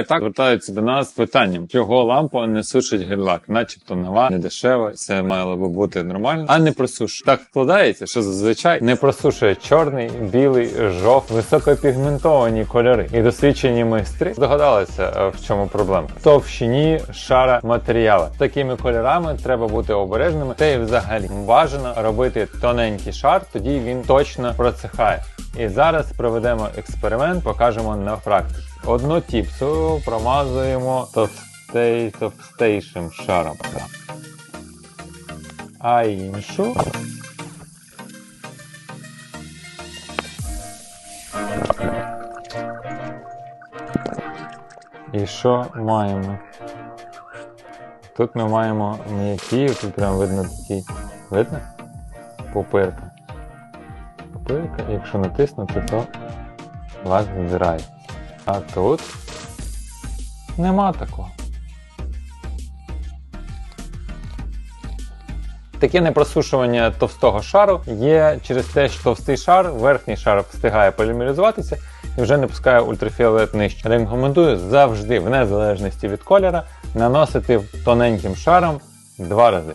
І так звертаються до нас з питанням, чого лампа не сушить гель-лак, начебто нова, не дешева, все мало би бути нормально, а не просушує. Так складається, що зазвичай не просушує чорний, білий, жовтий, високопігментовані кольори. І досвідчені майстри здогадалися, е, в чому проблема. В Товщині шара матеріалу. Такими кольорами треба бути обережними. Та й взагалі бажано робити тоненький шар, тоді він точно процехає. І зараз проведемо експеримент, покажемо на практиці. Одну тіпсу промазуємо товстей, товстейшим шаром. А іншу І що маємо? Тут ми маємо м'який, тут прям видно такий. Видно? Пупирка. Пупирка, якщо натиснути, то лак здирає. А тут нема такого. Таке непросушування товстого шару є через те, що товстий шар, верхній шар встигає полімеризуватися і вже не пускає ультрафіолет нижче. Рекомендую завжди, в незалежності від кольора, наносити тоненьким шаром два рази.